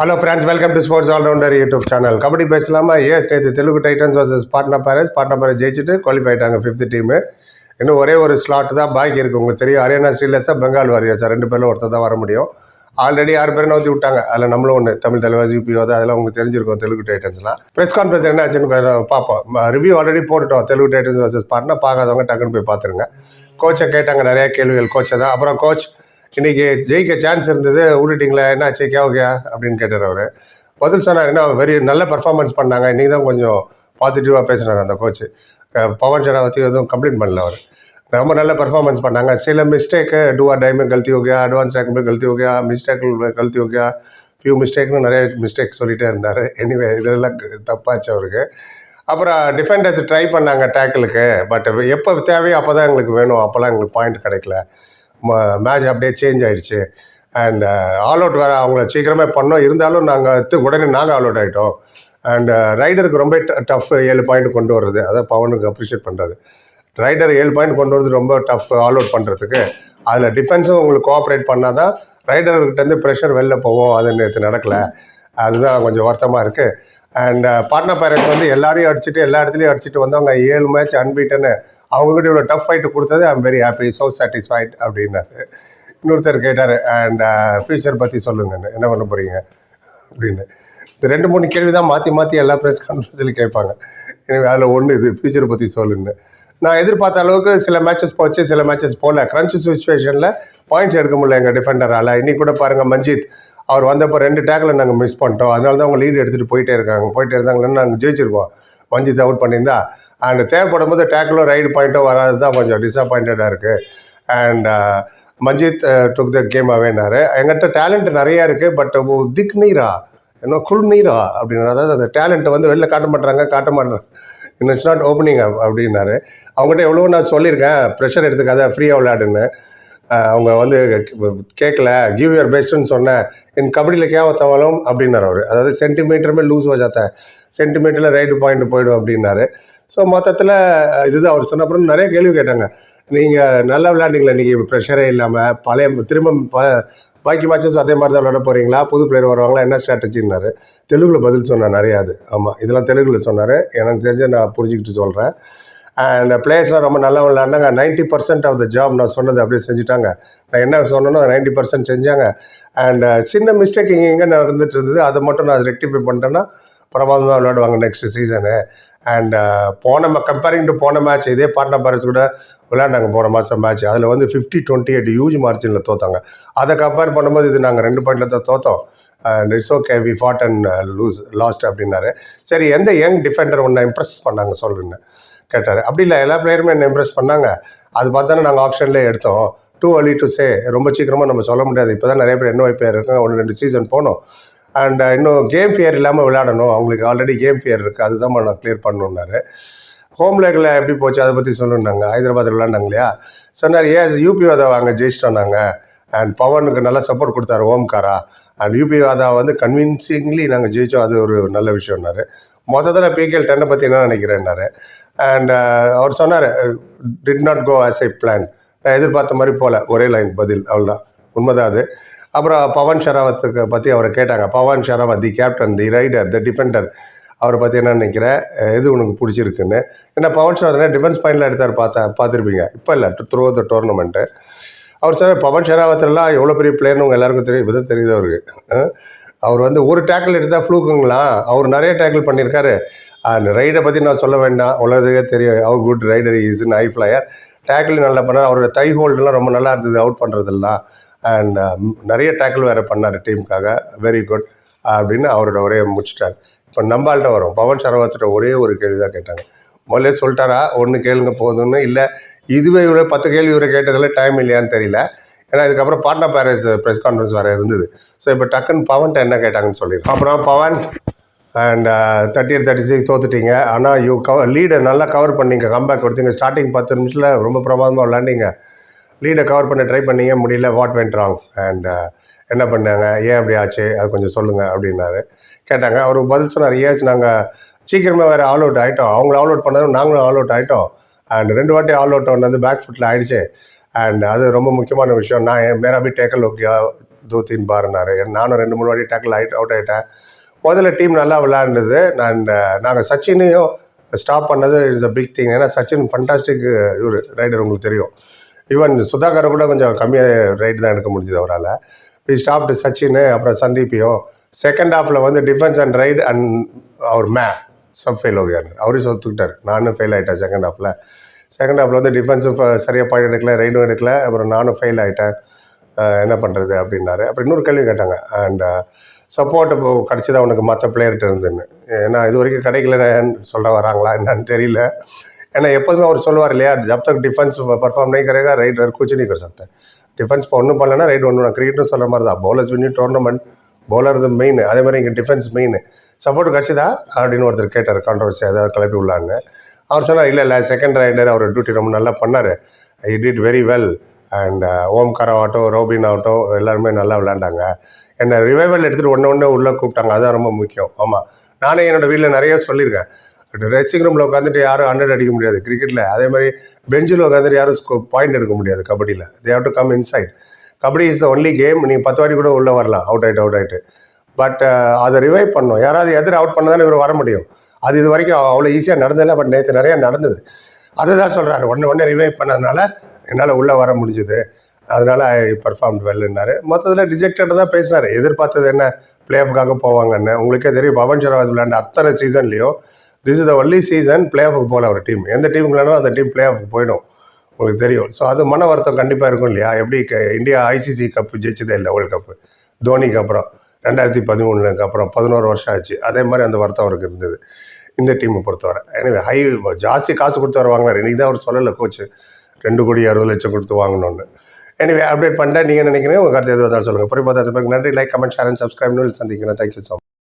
Hello friends welcome to sports allrounder YouTube channel kabaddi பேசலாமா? ஏஸ் நேற்று Telugu Titans versus Patna Pirates Patna Pirates ஜெயிச்சுட்டு qualify ஆகிட்டாங்க fifth team இன்னும் ஒரே ஒரு ஸ்லாட் தான் பாக்கி இருக்குது உங்களுக்கு தெரியும் ஹரியானா ஸ்ரீலஸா பெங்கால் வாரியர்ஸா ரெண்டு பேரில் ஒருத்தர் தான் வர முடியும். ஆல்ரெடி ஆறு பேரை நோத்தி விட்டாங்க. அதில் நம்மளும் ஒன்று தமிழ் தலைவர் யூபிஓ தான் அதெல்லாம் உங்களுக்கு தெரிஞ்சிருக்கும் தெலுங்கு டைட்டன்ஸ்லாம் ப்ரெஸ் கான்ஃபரன்ஸ் என்ன ஆச்சுன்னு பார்ப்போம். ரிவ்யூ ஆல்ரெடி போட்டுட்டோம். தெலுங்கு டைட்டன்ஸ் வர்சஸ் பாட்னா பார்க்காதவங்க டக்குன்னு போய் பார்த்துருங்க. கோச்சை கேட்டாங்க நிறைய கேள்விகள். கோச்சை தான் அப்புறம் கோச் இன்னைக்கு ஜெயிக்க சான்ஸ் இருந்தது விட்டுட்டிங்களா என்னாச்சு கேவுகா அப்படின்னு கேட்டார் அவர் பதில் சொன்னார் என்ன வெரி நல்ல பர்ஃபார்மன்ஸ் பண்ணாங்க இன்றைக்கி தான் கொஞ்சம் பாசிட்டிவாக பேசினார் அந்த கோச் பவன் ஷராவத்தி எதுவும் கம்ப்ளைண்ட் பண்ணல அவர் ரொம்ப நல்ல பர்ஃபார்மன்ஸ் பண்ணாங்க சில மிஸ்டேக்கு டூஆ டைமே கல்த்தி हो गया அட்வான்ஸ் டேக் में गलती हो गया மிஸ்டேக் கல்த்தி हो गया ஃபியூ மிஸ்டேக்னு நிறைய மிஸ்டேக் சொல்லிட்டே இருந்தார் எனிவே இதெல்லாம் தப்பாச்சு அவருக்கு அப்புறம் டிஃபெண்டர்ஸ் ட்ரை பண்ணாங்க டேக்கிளுக்கு பட் எப்போ தேவையோ அப்போ தான் எங்களுக்கு வேணும் அப்போல்லாம் எங்களுக்கு பாயிண்ட் கிடைக்கல மேட்ச் அப்படியே சேஞ்ச் ஆயிடுச்சு. அண்ட் ஆல் அவுட் வேறு அவங்கள சீக்கிரமே பண்ணோம். இருந்தாலும் நாங்கள் உடனே நாங்கள் ஆல் அவுட் ஆகிட்டோம் அண்ட் ரைடருக்கு uh, ரொம்ப டஃப் ஏழு பாயிண்ட் கொண்டு வர்றது. அதை பவனுக்கு அப்ரிஷியேட் பண்ணுறது ரைடர் ஏழு பாயிண்ட் கொண்டு வரது ரொம்ப டஃப் ஆல் அவுட் பண்ணுறதுக்கு அதில் டிஃபென்ஸும் உங்களுக்கு கோஆப்ரேட் பண்ணால் தான் ரைடர்கிட்டேருந்து ப்ரெஷர் வெளில போவோம் அது நேற்று நடக்கலை. அதுதான் கொஞ்சம் வருத்தமாக இருக்குது அண்ட் பாட்னா பேரண்ட்ஸ் வந்து எல்லாரையும் அடிச்சுட்டு எல்லா இடத்துலையும் அடிச்சுட்டு வந்தவங்க ஏழு மேட்ச் அன்பீட்டுன்னு அவங்ககிட்ட இவ்வளோ டஃப் ஃபைட்டு கொடுத்தது I'm very happy so satisfied அப்படின்னாரு. இன்னொருத்தர் கேட்டார் அண்ட் ஃபியூச்சர் uh, பற்றி சொல்லுங்கன்னு என்ன பண்ண போகிறீங்க அப்படின்னு. இந்த ரெண்டு மூணு கேள்வி தான் மாற்றி மாற்றி எல்லா ப்ரெஸ் கான்ஃபரன்ஸ்லையும் கேட்பாங்க. எனவே அதில் ஒன்று இது ஃபியூச்சரை பற்றி சொல்லுன்னு. நான் எதிர்பார்த்த அளவுக்கு சில மேட்சஸ் போச்சு சில மேட்சஸ் போகல கிரன்ச் சுச்சுவேஷனில் பாயிண்ட்ஸ் எடுக்க முடியல எங்கள் டிஃபெண்டரால் இன்னைக்கு கூட பாருங்கள் மஞ்சித் அவர் வந்தப்போ ரெண்டு டேக்கில் நாங்கள் மிஸ் பண்ணிட்டோம். அதனால தான் அவங்க லீடு எடுத்துகிட்டு போயிட்டே இருக்காங்க. போயிட்டே இருந்தாங்களேன்னு நாங்கள் ஜெயிச்சிருக்கோம் மஞ்சித் அவுட் பண்ணியிருந்தா. அண்ட் தேவைப்படும் போது டேக்கிலோ ரைடு பாயிண்ட்டோ வராது தான் கொஞ்சம் டிசப்பாயிண்டடாக இருக்குது and Manjeet took the game அவேனாரு எங்கிட்ட டேலண்ட் நிறையா இருக்குது பட் uh, திக் நீரா என்ன குள்நீரா அப்படின்னா அப்படின்னு அதாவது அந்த டேலண்ட்டை வந்து வெளில காட்ட மாட்டுறாங்க காட்ட மாட்டாங்க இன்னும் இட்ஸ் நாட் ஓப்பனிங் அப்படின்னாரு. அவங்ககிட்ட எவ்வளோ நான் சொல்லியிருக்கேன் ப்ரெஷர் எடுத்துக்காத ஃப்ரீயாக விளையாடுன்னு. அவங்க வந்து கேட்கல கிவ் யுவர் பெஸ்ட்டுன்னு சொன்னேன். என் கபடியில் கேவத்தவளும் அப்படின்னார் அவர். அதாவது சென்டிமீட்டருமே லூஸ் வச்சாத்த சென்டிமீட்டரில் ரைட்டு பாயிண்ட் போயிடும் அப்படின்னாரு. ஸோ மொத்தத்தில் இதுதான் அவர் சொன்ன அப்புறம் நிறைய கேள்வி கேட்டாங்க. நீங்கள் நல்லா விளையாண்டிங்களா இன்றைக்கி ப்ரெஷரே இல்லாமல் பழைய திரும்ப ப பாக்கி மேட்சஸ் அதே மாதிரி தான் விளையாட போகிறீங்களா புது பிளேயர் வருவாங்களா? என்ன ஸ்ட்ராட்டஜின்னாரு தெலுங்கில் பதில் சொன்னார் நிறையா அது. ஆமாம் இதெல்லாம் தெலுங்கில் சொன்னார். எனக்கு தெரிஞ்ச நான் புரிஞ்சுக்கிட்டு சொல்கிறேன் அண்ட் பிளேயர்ஸ்லாம் ரொம்ப நல்லா விளாண்டாங்க ninety percent of the job நான் சொன்னது அப்படியே செஞ்சுட்டாங்க. நான் என்ன சொன்னனோ நைன்ட்டி பர்சன்ட் செஞ்சாங்க. அண்ட் uh, சின்ன மிஸ்டேக் இங்கே எங்கே நடந்துட்டு இருந்தது. அதை மட்டும் நான் ரெக்டிஃபை பண்ணிட்டேன்னா தான் விளையாடுவாங்க நெக்ஸ்ட் சீசனு அண்ட் போன கம்பேரிங் டு போன மேட்ச் இதே பாட்னா பாரஸ் கூட விளையாண்டாங்க போன மாதம் மேட்ச் அதில் வந்து ஃபிஃப்டி டுவெண்ட்டி எயிட் ஹியூஜ் மார்ஜினில் தோத்தாங்க. அதை கம்பேர் பண்ணும்போது இது நாங்கள் ரெண்டு பாயிண்டில் தான் தோத்தோம். And it's okay we fought and lose last அப்படின்னாரு. சரி எந்த யங் டிஃபெண்டர் ஒன்றை இம்ப்ரெஸ் பண்ணாங்க? சொல்லுங்க. கேட்டார். அப்படி இல்லை எல்லா பிளேயருமே என்ன இம்ப்ரெஸ் பண்ணாங்க. அது பார்த்தானே நாங்கள் ஆப்ஷன்லேயே எடுத்தோம். டூ early டு சே ரொம்ப சீக்கிரமாக நம்ம சொல்ல முடியாது. இப்போ தான் நிறைய பேர் என்ன பேர் இருக்காங்க. ஒன்று ரெண்டு சீசன் போனோம். அண்ட் uh, இன்னும் கேம் ஃபியர் இல்லாமல் விளையாடணும். அவங்களுக்கு ஆல்ரெடி கேம் ஃபியர் இருக்குது அதுதான் நான் கிளியர் பண்ணணுன்னாரு ஹோம் லேக்கில் எப்படி போச்சு? அதை பற்றி சொல்லணுன்னாங்க ஹைதராபாத்தில் விளாண்டாங்க இல்லையா சொன்னார் ஏன் யூபி வாதாவை அங்கே ஜெயிச்சிட்டோம் நாங்கள் அண்ட் பவனுக்கு நல்லா சப்போர்ட் கொடுத்தாரு ஓம்காரா. அண்ட் யூபி வாதா வந்து கன்வின்சிங்லி நாங்கள் ஜெயித்தோம் அது ஒரு நல்ல விஷயம்னாரு. மொத்தத்தில் பிகேஎல் டென்னை பற்றி என்ன நினைக்கிறேன்னாரு? அண்ட் அவர் சொன்னார் did not go as I plan நான் எதிர்பார்த்த மாதிரி போகல ஒரே லைன் பதில் அவ்வளோதான் உண்மைதான் அது. அப்புறம் பவன் ஷராவத்துக்கு பற்றி அவரை கேட்டாங்க. Pawan Sehrawat the captain the raider the defender அவரை பற்றி என்ன நினைக்கிற? எது உனக்கு பிடிச்சிருக்குன்னு? ஏன்னா பவன் ஷராவத் டிஃபென்ஸ் பாயிண்டில் எடுத்தார் பார்த்தா பார்த்துருப்பீங்க. இப்போ இல்லை த்ரூ த டோர்னமெண்ட்டு அவர் சார் பவன் ஷராவத்லாம் எவ்வளோ பெரிய பிளேயர்னு உங்கள் எல்லாருக்கும் தெரியும். இப்போ தான் தெரியுது அவருக்கு. அவர் வந்து ஒரு டேக்கிள் எடுத்தால் ஃப்ளூக்குங்களா அவர் நிறைய டேக்கிள் பண்ணியிருக்காரு. அந்த ரைடை பற்றி நான் சொல்ல வேண்டாம். உலகத்துக்கே தெரியும் அவர் good raider is in I flyer tackle நல்லா பண்ணார். அவரோட தை ஹோல்டெலாம் ரொம்ப நல்லா இருந்தது. அவுட் பண்ணுறதெல்லாம் அண்ட் நிறைய டேக்கிள் வேறு பண்ணார் டீமுக்காக வெரி குட் அப்படின்னு அவரோட ஒரே முடிச்சிட்டார். இப்போ நம்பாள்கிட்ட வரும். பவன் சரவத்திட்ட ஒரே ஒரு கேள்வி தான் கேட்டாங்க. முதல்ல சொல்லிட்டாரா? ஒன்று கேளுங்க போதும்னு. இல்லை இதுவே இவ்வளோ பத்து கேள்வி இவரை கேட்டதில் டைம் இல்லையான்னு தெரியல. ஏன்னா இதுக்கப்புறம் பாட்னா பேரஸ் ப்ரெஸ் கான்ஃபரன்ஸ் வேறு இருந்தது. ஸோ இப்போ டக்குன்னு பவன்ட்ட என்ன கேட்டாங்கன்னு சொல்லி அப்புறம் Pawan and thirty eight thirty six தோத்துட்டீங்க. ஆனால் யூ கவர் லீடை நல்லா கவர் பண்ணீங்க. கம்பேக் கொடுத்தீங்க. ஸ்டார்டிங் பத்து நிமிஷத்தில் ரொம்ப பிரமாதமாக விளாண்டிங்க லீடை கவர் பண்ண ட்ரை பண்ணீங்க முடியல வாட் வென்ட் ராங் அண்ட் என்ன பண்ணாங்க? ஏன் அப்படி ஆச்சு? அது கொஞ்சம் சொல்லுங்கள் அப்படின்னாரு. கேட்டாங்க அவர் பதில் சொன்னார் ஏஸ் நாங்கள் சீக்கிரமாக வேறு ஆல் அவுட் ஆகிட்டோம் அவங்கள ஆல் அவுட் பண்ணதும் நாங்களும் ஆல் அவுட் ஆகிட்டோம் அண்ட் ரெண்டு வாட்டி ஆல் அவுட் வந்து பேக் ஃபுட்டில் ஆகிடுச்சு அண்ட் அது ரொம்ப முக்கியமான விஷயம். நான் மேரா பி டேக்கல் ஓகே தூத்தின் பாருனாரு நானும் ரெண்டு மூணு வாட்டி டேக்கல் ஆகிட்டு அவுட் ஆகிட்டேன் முதல்ல டீம் நல்லா விளையாண்டது. நான் uh, நாங்கள் சச்சினையும் ஸ்டாப் பண்ணது இஸ் அ பிக் திங் ஏன்னா சச்சின் ஃபண்டாஸ்டிக் இவர் ரைடர் உங்களுக்கு தெரியும். ஈவன் சுதாகர் கூட கொஞ்சம் கம்மியாக ரைட் தான் எடுக்க முடிஞ்சது அவரால். வி ஸ்டாப்டு சச்சின் அப்புறம் சந்தீப்பையும். செகண்ட் ஹாஃபில் வந்து டிஃபென்ஸ் அண்ட் ரைடு அண்ட் அவர் மே சப் ஃபெயில் ஓகேனர் அவரையும் சொத்துக்கிட்டார். நானும் ஃபெயில் ஆகிட்டேன் செகண்ட் ஹாஃபில் செகண்ட் ஹாஃபில் வந்து டிஃபென்ஸும் சரியாக பாயிண்ட் எடுக்கல ரைடும் எடுக்கல. அப்புறம் நானும் ஃபெயில் ஆகிட்டேன் என்ன பண்ணுறது அப்படின்னாரு. அப்புறம் இன்னொரு கேள்வி கேட்டாங்க. அண்ட் சப்போர்ட் இப்போ கிடச்சிதான் உனக்கு மற்ற பிளேயர்கிட்ட இருந்துன்னு? ஏன்னா இது வரைக்கும் கிடைக்கலன்னு சொல்ல வராங்களா? என்னன்னு தெரியல. ஏன்னா எப்போதுமே அவர் சொல்லுவார் இல்லையா ஜப் தக் டிஃபென்ஸ் பர்ஃபார்ம் நீ கரேகா ரைட் குச்சி நீ கர் டிஃபென்ஸ் இப்போ ஒன்றும் பண்ணலன்னா ரைட் ஒன்று கிரிக்கெட்டும் சொல்கிற மாதிரி தான். பவுலர்ஸ் வின் டோர்னமெண்ட் பவுலர் தான் மெயின் அதே மாதிரி இங்கே டிஃபென்ஸ் மெயின் சப்போர்ட் கிடச்சிதா அப்படின்னு ஒருத்தர் கேட்டார் கான்ட்ரவர்சி ஏதாவது கிளப்பி உள்ளாங்க அவர் சொன்னார் இல்லை இல்லை செகண்ட் ரைடர் அவர் டியூட்டி ரொம்ப நல்லா பண்ணார். I did very well and Omkara ஆகட்டும் ரோபின் ஆகட்டும் எல்லாருமே நல்லா விளாண்டாங்க என்னை ரிவைவல் எடுத்துகிட்டு ஒன்று ஒன்று உள்ளே கூப்பிட்டாங்க. அதுதான் ரொம்ப முக்கியம். ஆமாம் நானே என்னோடய வீட்டில் நிறைய சொல்லியிருக்கேன். ட்ரெஸ்ஸிங் ரூமில் உட்காந்துட்டு யாரும் ஹண்ட்ரட் அடிக்க முடியாது. கிரிக்கெட்டில் அதே மாதிரி பெஞ்சில் உட்காந்துட்டு யாரும் ஸ்கோ பாயிண்ட் எடுக்க முடியாது கபடியில். They have to come inside kabaddi is the only game நீங்கள் பத்து வாட்டி கூட உள்ளே வரலாம். அவுட் ஆகிட்டு அவுட் ஆகிட்டு பட் அதை ரிவைவ் பண்ணோம் யாராவது எதிர அவுட் பண்ணதானே இவர் வர முடியும். அது இது வரைக்கும் அவ்வளோ ஈஸியாக நடந்ததில்லை. பட் நேற்று நிறையா நடந்தது. அதை தான் சொல்கிறாரு ஒன்று ஒன்று ரிவைவ் பண்ணதுனால என்னால் உள்ளே வர முடிஞ்சுது. அதனால் ஐ பெர்ஃபார்ம் வெல்னாரு மொத்தத்தில் ரிஜெக்டட் தான் பேசினார். எதிர்பார்த்தது என்ன? பிளே ஆஃப்காக போவாங்கன்னு. உங்களுக்கே தெரியும் பவன் சரவாத் விளையாண்ட அத்தனை சீசன்லேயும் this is the only season play ஆஃபுக்கு போகல ஒரு டீம் எந்த டீமுக்கு விளையாடும் அந்த டீம் பிளே ஆஃபுக்கு போயிடும். உங்களுக்கு தெரியும். ஸோ அது மன வருத்தம் கண்டிப்பாக இருக்கும் இல்லையா? எப்படி இந்தியா ஐசிசி கப்பு ஜெயிச்சதே இல்லை வேர்ல்டு கப்பு தோனிக்கு அப்புறம் ரெண்டாயிரத்தி பதிமூணுக்கு அப்புறம் பதினோரு வருஷம் ஆச்சு. அதே மாதிரி அந்த வருத்தம் அவருக்கு இருந்தது. இந்த டீமை பொறுத்தவரை. எனவே ஹை ஜாஸ்தி காசு கொடுத்து வர வாங்கினார். இன்றைக்கி தான் அவர் சொல்லலை கோச்சு ரெண்டு கோடி அறுபது லட்சம் கொடுத்து வாங்கணும்னு. எனவே அப்டேட் பண்ணிட்டேன் நீங்கள் நினைக்கிறீங்க? உங்கள் கருத்து எதுவும் சொல்லுங்கள் புரியும் போது அது பிறகு நன்றி. Like comment share and subscribe சந்திக்கிறேன். Thank you so